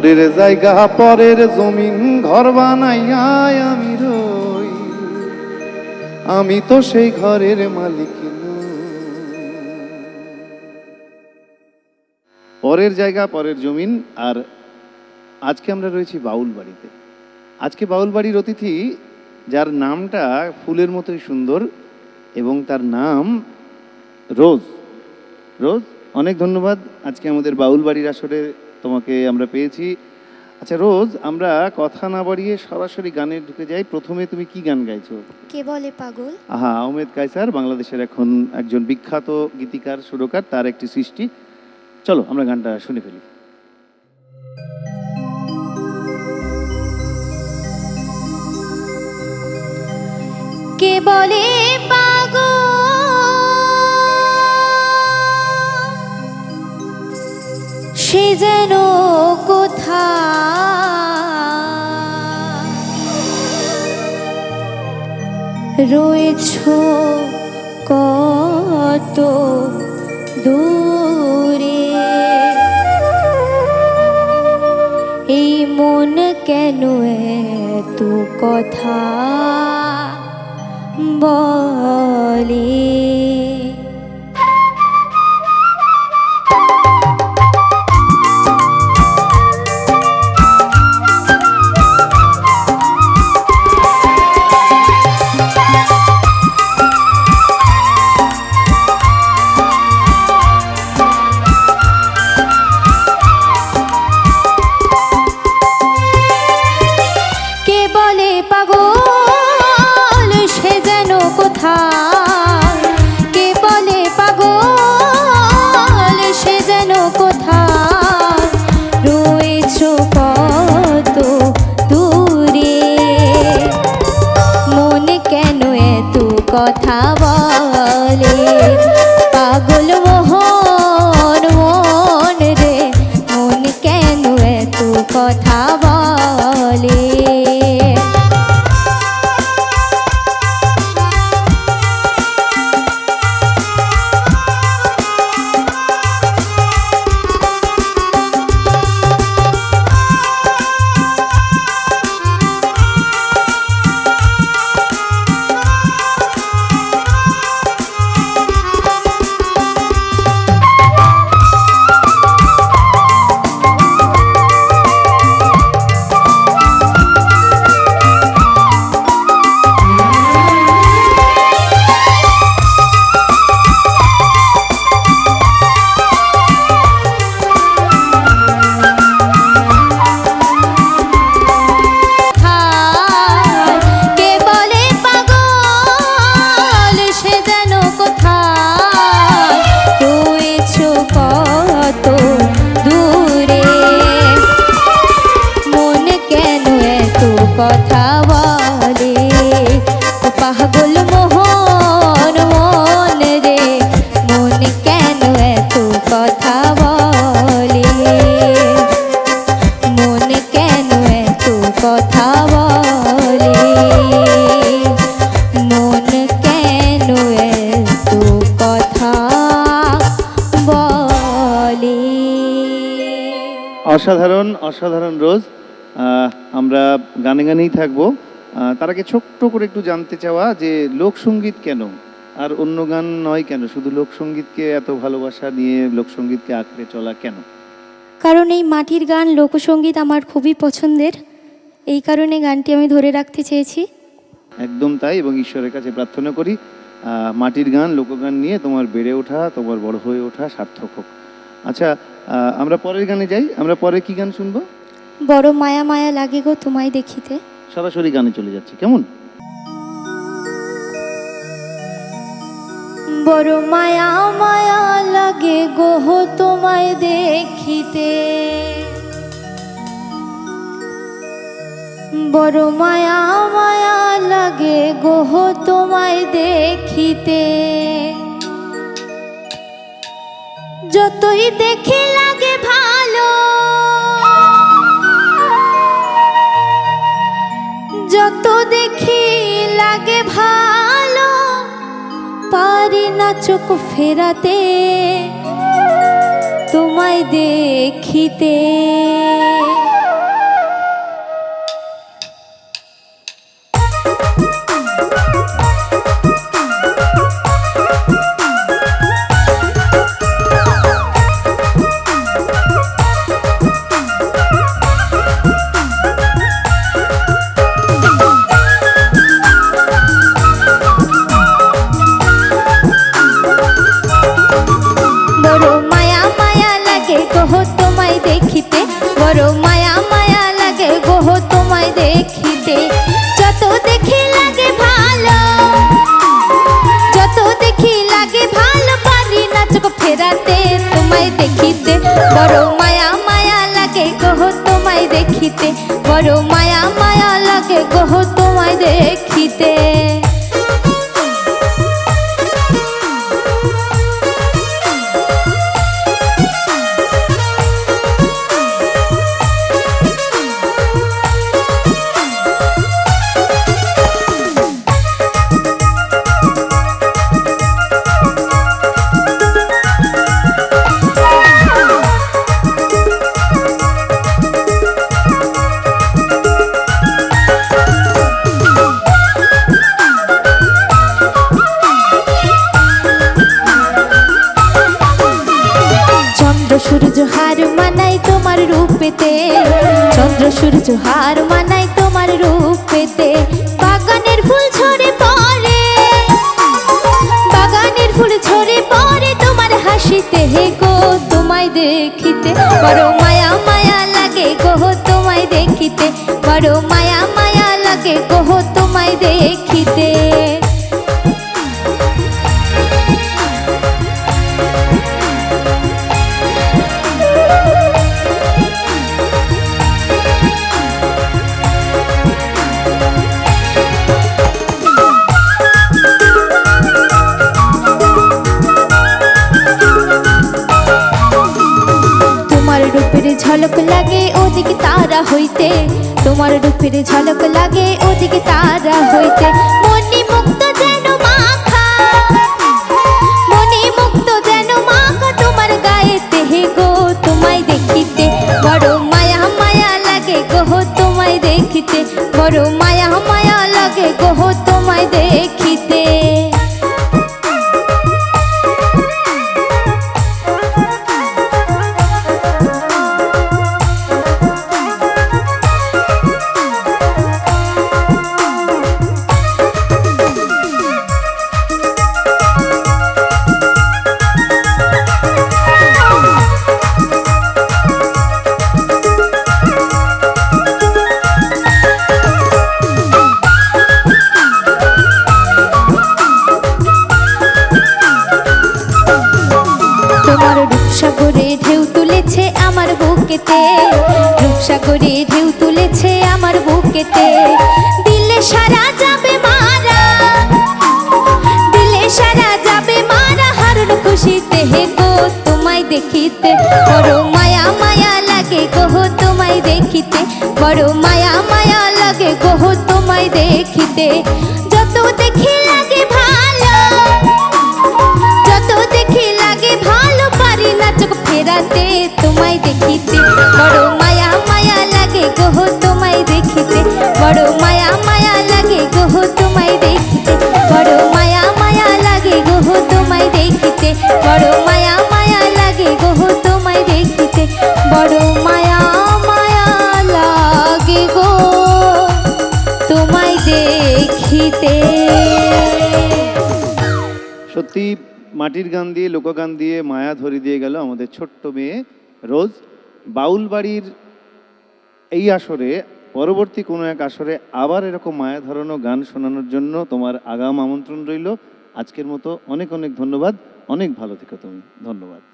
পরের জায়গা, পরের জমিন ঘর বানাইয়া আমি রই। আমি তো সেই ঘরের মালিক। পরের জায়গা, পরের জমিন, আর আজকে আমরা রয়েছি বাউল বাড়িতে। আজকে বাউল বাড়ির অতিথি, যার নামটা ফুলের মতোই সুন্দর এবং তার নাম রোজ। রোজ, অনেক ধন্যবাদ আজকে আমাদের বাউল বাড়ির আসরে তোমাকে আমরা পেয়েছি। আচ্ছা রোজ আমরা কথা না বাড়িয়ে সরাসরি গানে ঢুকে যাই। প্রথমে তুমি কি গান গাইছো? কে বলে পাগল? আহা আহমেদ কায়সার বাংলাদেশের এখন একজন বিখ্যাত গীতিকার সুরকার তার একটি সৃষ্টি। চলো আমরা গানটা শুনে ফেলি। কে বলে যেন কোথা রয়েছ কত দূরে? এই মন কেন এত কথা বলে? কথা অসাধারণ অসাধারণ রোজ। আমরা গানে গানেই থাকব। তার আগে ছোট্ট করে একটু জানতে চাওয়া যে লোকসঙ্গীত কেন? আর অন্য গান নয় কেন? শুধু লোকসঙ্গীতকে এত ভালোবাসা নিয়ে লোকসঙ্গীতকে আঁকড়ে চলা কেন? কারণ এই মাটির গান লোকসঙ্গীত আমার খুবই পছন্দের। এই কারণে গানটি আমি ধরে রাখতে চেয়েছি। একদম তাই এবং ঈশ্বরের কাছে প্রার্থনা করি মাটির গান লোকগান নিয়ে তোমার বেড়ে ওঠা তোমার বড় হয়ে ওঠা সার্থক হোক। আচ্ছা আমরা পরের গানে যাই। আমরা পরে কি গান শুনব? বড় মায়া মায়া লাগে গো তোমায় দেখিতে। সরাসরি গানে চলে যাচ্ছি। কেমন? বড় মায়া মায়া লাগে গোহ তোমায় দেখিতে। বড় মায়া মায়া লাগে গোহ তোমায় দেখিতে। যতই দেখে লাগে ভালো চোখ ফেরাতে তোমায় দেখিতে। বড় মায়া চন্দ্র সূর্য হার মানাই তোমার রূপেতে। চন্দ্র সূর্য হার মানাই তোমার রূপেতে। বাগানের ফুল ঝরে পড়ে। বাগানের ফুল ঝরে পড়ে তোমার হাসিতে। হে গো, তোমায় দেখিতে। বড় মায়া মায়া লাগে গো, তোমায় দেখিতে। বড় মায়া মায়া লাগে গো হইতে। তোমার রূপের ঝলক লাগে ওদিকে তারা হইতে। রূপসাগরে ঢেউ তুলেছে আমার বুকেতে। দিলে সারা যাবে মারা, দিলে সারা যাবে মারা। হারুন খুশিতে, হে গো, তোমায় দেখিতে, বড় মায়া মায়া লাগে গো, তোমায় দেখিতে, বড় মায়া মায়া লাগে গো, তোমায় দেখিতে। বড় মায়া মায়া লাগে গো তোমায় দেখিতে। বড় মায়া মায়া লাগে গো তোমায় দেখিতে। সত্যি, মাটির গান দিয়ে, লোকগান দিয়ে, মায়া ধরে দিয়ে গেল আমাদের ছোট্ট মেয়ে রোজ। বাউল বাড়ির এই আসরে, পরবর্তী কোনো এক আসরে আবার এরকম মায়া ধরানো গান শোনানোর জন্য তোমার আগাম আমন্ত্রণ রইল। আজকের মতো অনেক অনেক ধন্যবাদ। অনেক ভালো থেকো তুমি। ধন্যবাদ।